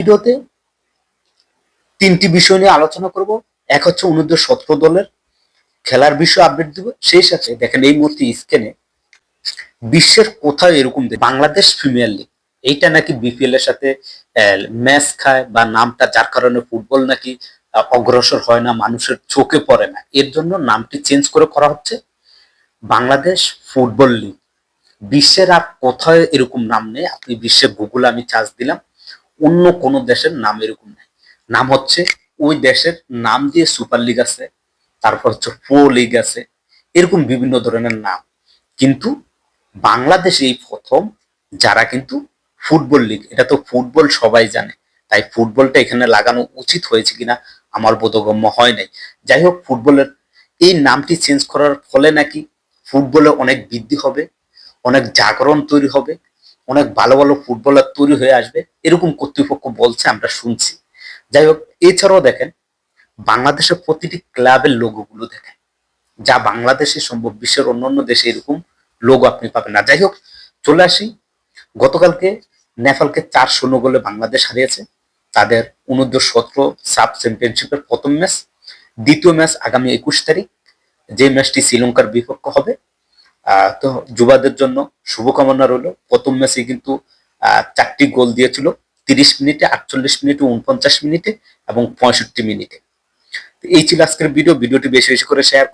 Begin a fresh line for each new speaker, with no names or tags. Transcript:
ভিডিওতে তিনটি বিষয় নিয়ে আলোচনা করব। এক হচ্ছে অনূর্ধ্ব সতেরো দলের খেলার বিষয়ে আপডেট দিব। সেই সাথে দেখেন এই মুহূর্তে স্ক্রিনে বিশ্বের কোথাও এরকম বাংলাদেশ প্রিমিয়ার লিগ এইটা নাকি বিপিএল এর সাথে ম্যাচ খায় বা নামটা যার কারণে ফুটবল নাকি অগ্রসর হয় না, মানুষের চোখে পড়ে না, এর জন্য নামটি চেঞ্জ করে করা হচ্ছে। বাংলাদেশ ফুটবল লিগ বিশ্বের আর কোথায় এরকম নাম নেই, আপনি বিশ্বে গুগলে আমি চার্জ দিলাম। অন্য কোন দেশের নাম এরকম নেই। নাম হচ্ছে ওই দেশের নাম দিয়ে সুপার লিগ আছে, তারপর হচ্ছে প্রো লিগ আছে, এরকম বিভিন্ন ধরনের নাম। কিন্তু বাংলাদেশে এই প্রথম, যারা কিন্তু ফুটবল লিগ, এটা তো ফুটবল সবাই জানে, তাই ফুটবলটা এখানে লাগানো উচিত হয়েছে কিনা আমার বোধগম্য হয় নাই। যাই হোক, ফুটবলের এই নামটি চেঞ্জ করার ফলে নাকি ফুটবলে অনেক বৃদ্ধি হবে, অনেক জাগরণ তৈরি হবে অনেক ভালো ভালো ফুটবলার তৈরি হয়ে আসবে, এরকম কর্তৃপক্ষ বলছে, আমরা শুনছি। যাই হোক, এছাড়াও দেখেন, বাংলাদেশের প্রতিটি ক্লাবের লোগোগুলো দেখেন। যা বাংলাদেশে সম্ভব, বিশ্বের অন্যান্য দেশে এরকম লোগো আপনি পাবেন না। যাই হোক, চলে আসি। গতকালকে নেপালকে চার শূন্য গোলে বাংলাদেশ হারিয়েছে। তাদের অনূর্ধ্ব সতেরো সাব চ্যাম্পিয়নশিপের প্রথম ম্যাচ, দ্বিতীয় ম্যাচ আগামী একুশ তারিখ। যে ম্যাচটি শ্রীলঙ্কার বিপক্ষ হবে তো যুবাদের জন্য শুভকামনা রইল। প্রথম ম্যাচে কিন্তু চারটি গোল দিয়েছিল। তিরিশ মিনিটে, আটচল্লিশ মিনিটে, উনপঞ্চাশ মিনিটে এবং পঁয়ষট্টি মিনিটে। এই ছিল আজকের ভিডিও ভিডিওটি বেশি বেশি করে শেয়ার